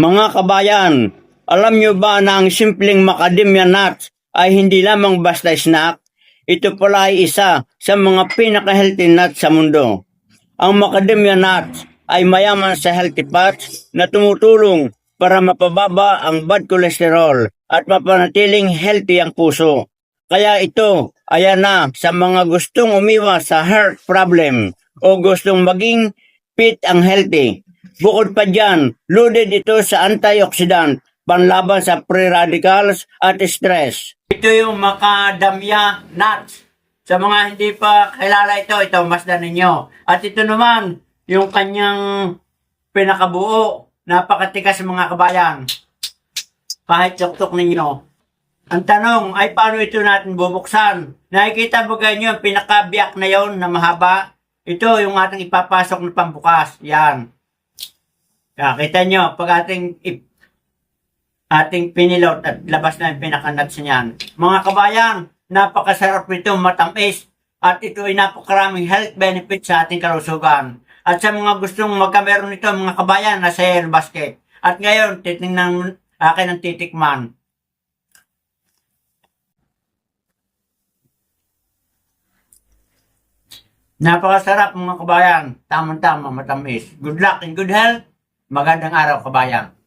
Mga kabayan, alam nyo ba na ang simpleng macadamia nuts ay hindi lamang basta snack? Ito pala ay isa sa mga pinaka-healthy nuts sa mundo. Ang macadamia nuts ay mayaman sa healthy fats na tumutulong para mapababa ang bad cholesterol at mapanatiling healthy ang puso. Kaya ito, ayan na sa mga gustong umiwas sa heart problem o gustong maging fit ang healthy. Bukod pa dyan, loaded ito sa antioxidant, panlaban sa free radicals at stress. Ito yung macadamia nuts. Sa mga hindi pa kilala ito, ito masdan ninyo. At ito naman, yung kanyang pinakabuo, napakatikas mga kabayan. Kahit tuktok ninyo. Ang tanong ay paano ito natin bubuksan? Nakikita ba kayo yung pinakabiyak na yon na mahaba? Ito yung ating ipapasok na pambukas. Yan. Kaya kita nyo, pag ating ip- ating pinilot at labas na yung pinakanuts niyan. Mga kabayan, napakasarap nito matamis at ito ay napakaraming health benefits sa ating kalusugan. At sa mga gustong magkameron nito, mga kabayan, nasa air basket. At ngayon, titingnan akin ang titikman. Napakasarap mga kabayan. Tamang-tama, matamis. Good luck and good health. Magandang araw kabayan.